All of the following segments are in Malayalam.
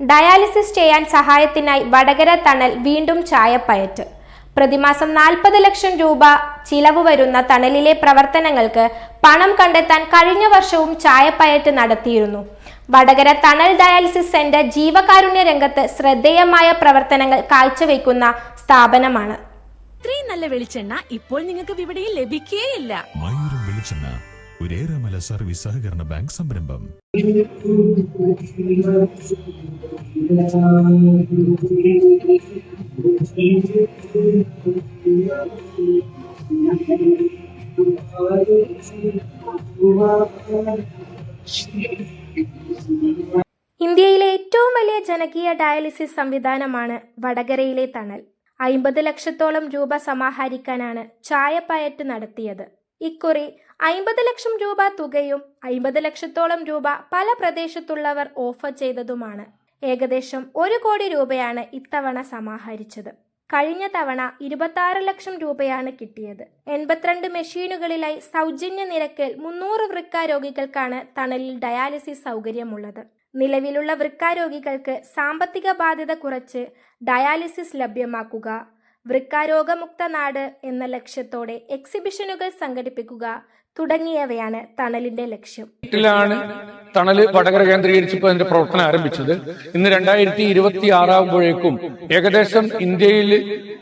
ഡയാലിസിസ് ചെയ്യാൻ സഹായത്തിനായി വടകര തണൽ വീണ്ടും ചായപ്പയറ്റ്. പ്രതിമാസം നാൽപ്പത് ലക്ഷം രൂപ ചിലവ് വരുന്ന തണലിലെ പ്രവർത്തനങ്ങൾക്ക് പണം കണ്ടെത്താൻ കഴിഞ്ഞ വർഷവും ചായപ്പയറ്റ് നടത്തിയിരുന്നു. വടകര തണൽ ഡയാലിസിസ് സെന്റർ ജീവകാരുണ്യ രംഗത്ത് ശ്രദ്ധേയമായ പ്രവർത്തനങ്ങൾ കാഴ്ചവെക്കുന്ന സ്ഥാപനമാണ്. ഇത്രയും നല്ല വെളിച്ചെണ്ണ ഇപ്പോൾ നിങ്ങൾക്ക് വിപണിയിൽ ലഭിക്കുകയില്ല മയൂരം വെളിച്ചെണ്ണ സർവീസ് സഹകരണ ബാങ്ക് സംരംഭം. ഇന്ത്യയിലെ ഏറ്റവും വലിയ ജനകീയ ഡയാലിസിസ് സംവിധാനമാണ് വടകരയിലെ തണൽ. അയിമ്പത് ലക്ഷത്തോളം രൂപ സമാഹരിക്കാനാണ് ചായപ്പയറ്റ് നടത്തിയത്. ഇക്കുറി അയിമ്പത് ലക്ഷം രൂപ തുകയും അയിമ്പത് ലക്ഷത്തോളം രൂപ പല പ്രദേശത്തുള്ളവർ ഓഫർ ചെയ്തതുമാണ് ഏകദേശം ഒരു കോടി രൂപയാണ് ഇത്തവണ സമാഹരിച്ചത്. കഴിഞ്ഞ തവണ ഇരുപത്തി ലക്ഷം രൂപയാണ് കിട്ടിയത്. എൺപത്തിരണ്ട് മെഷീനുകളിലായി സൗജന്യ നിരക്കിൽ മുന്നൂറ് വൃക്ക രോഗികൾക്കാണ് തണലിൽ ഡയാലിസിസ് സൗകര്യമുള്ളത്. നിലവിലുള്ള വൃക്കാരോഗികൾക്ക് സാമ്പത്തിക ബാധ്യത കുറച്ച് ഡയാലിസിസ് ലഭ്യമാക്കുക വൃക്കാരോഗമുക്ത നാട് എന്ന ലക്ഷ്യത്തോടെ എക്സിബിഷനുകൾ സംഘടിപ്പിക്കുക തുടങ്ങിയവയാണ് തണലിന്റെ ലക്ഷ്യം. തണൽ വടകര കേന്ദ്രീകരിച്ച് ഇപ്പോൾ അതിന്റെ പ്രവർത്തനം ആരംഭിച്ചത്. ഇന്ന് രണ്ടായിരത്തി ഇരുപത്തി ആറാകുമ്പോഴേക്കും ഏകദേശം ഇന്ത്യയിൽ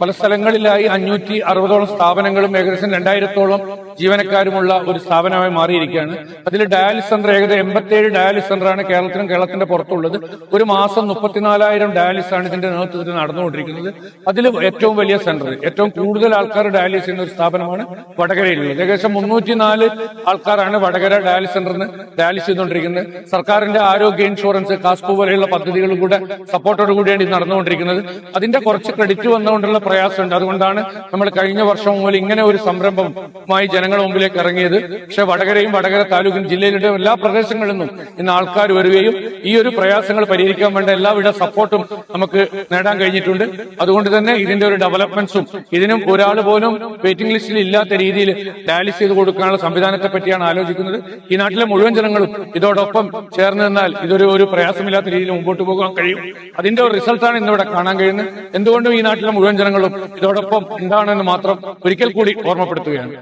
പല സ്ഥലങ്ങളിലായി അഞ്ഞൂറ്റി അറുപതോളം സ്ഥാപനങ്ങളും ഏകദേശം രണ്ടായിരത്തോളം ജീവനക്കാരുമുള്ള ഒരു സ്ഥാപനമായി മാറിയിരിക്കുകയാണ്. അതിൽ ഡയാലിസ് സെന്റർ ഏകദേശം എൺപത്തിയേഴ് ഡയാലിസ് സെന്ററാണ് കേരളത്തിലും കേരളത്തിന്റെ പുറത്തുള്ളത്. ഒരു മാസം മുപ്പത്തിനാലായിരം ഡയാലിസ് ആണ് ഇതിന്റെ നേതൃത്വത്തിൽ നടന്നുകൊണ്ടിരിക്കുന്നത്. അതിൽ ഏറ്റവും വലിയ സെന്റർ ഏറ്റവും കൂടുതൽ ആൾക്കാർ ഡയാലിസ് ചെയ്യുന്ന ഒരു സ്ഥാപനമാണ് വടകരയിലുള്ളത്. ഏകദേശം മുന്നൂറ്റിനാല് ആൾക്കാരാണ് വടകര ഡയാലിസ് സെന്ററിന് ഡയാലിസ് ചെയ്തുകൊണ്ടിരിക്കുന്നത്. സർക്കാരിന്റെ ആരോഗ്യ ഇൻഷുറൻസ് കാസ്കോ പോലെയുള്ള പദ്ധതികളും കൂടെ സപ്പോർട്ടോട് കൂടിയാണ് ഇത് നടന്നുകൊണ്ടിരിക്കുന്നത്. അതിന്റെ കുറച്ച് ക്രെഡിറ്റ് വന്നുകൊണ്ടുള്ള പ്രയാസമുണ്ട്. അതുകൊണ്ടാണ് നമ്മൾ കഴിഞ്ഞ വർഷം മുതൽ ഇങ്ങനെ ഒരു സംരംഭമായി ജനങ്ങളുടെ മുമ്പിലേക്ക് ഇറങ്ങിയത്. പക്ഷെ വടകരയും വടകര താലൂക്കും ജില്ലയിലെ എല്ലാ പ്രദേശങ്ങളിൽ നിന്നും ഇന്ന് ആൾക്കാർ വരികയും ഈ ഒരു പ്രയാസങ്ങൾ പരിഹരിക്കാൻ വേണ്ട എല്ലാവിധ സപ്പോർട്ടും നമുക്ക് നേടാൻ കഴിഞ്ഞിട്ടുണ്ട്. അതുകൊണ്ട് തന്നെ ഇതിന്റെ ഒരു ഡെവലപ്മെന്റ്സും ഇതിനും ഒരാൾ പോലും വെയിറ്റിംഗ് ലിസ്റ്റിൽ ഇല്ലാത്ത രീതിയിൽ ഡയാലിസ് ചെയ്ത് കൊടുക്കാനുള്ള സംവിധാനത്തെ പറ്റിയാണ് ആലോചിക്കുന്നത്. ഈ നാട്ടിലെ മുഴുവൻ ജനങ്ങളും ഇതോടൊപ്പം ചേർന്ന് നിന്നാൽ ഇതൊരു ഒരു പ്രയാസമില്ലാത്ത രീതിയിൽ മുമ്പോട്ട് പോകാൻ കഴിയും. അതിന്റെ ഒരു റിസൾട്ടാണ് ഇന്നിവിടെ കാണാൻ കഴിയുന്നത്. എന്തുകൊണ്ടും ഈ നാട്ടിലെ മുഴുവൻ ജനങ്ങളും ഇതോടൊപ്പം എന്താണെന്ന് മാത്രം ഒരിക്കൽ കൂടി ഓർമ്മപ്പെടുത്തുകയാണ്.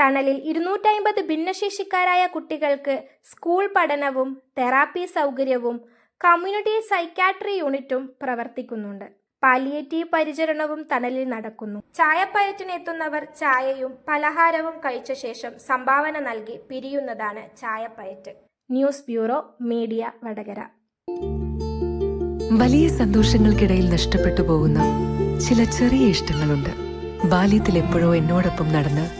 തണലിൽ ഇരുന്നൂറ്റമ്പത് ഭിന്നശേഷിക്കാരായ കുട്ടികൾക്ക് സ്കൂൾ പഠനവും തെറാപ്പി സൗകര്യവും കമ്മ്യൂണിറ്റി സൈക്കാട്രി യൂണിറ്റും പ്രവർത്തിക്കുന്നുണ്ട്. പാലിയേറ്റീവ് പരിചരണവും തണലിൽ നടക്കുന്നു. ചായപ്പയറ്റിനെത്തുന്നവർ ചായയും പലഹാരവും കഴിച്ച ശേഷം സംഭാവന നൽകി പിരിയുന്നതാണ് ചായപ്പയറ്റ്. News bureau media Vadakara. വലിയ സന്തോഷങ്ങൾക്കിടയിൽ നഷ്ടപ്പെട്ടു പോകുന്ന ചില ചെറിയ ഇഷ്ടങ്ങളുണ്ട്. ബാല്യത്തിൽ എപ്പോഴോ എന്നോടൊപ്പം നടന്ന്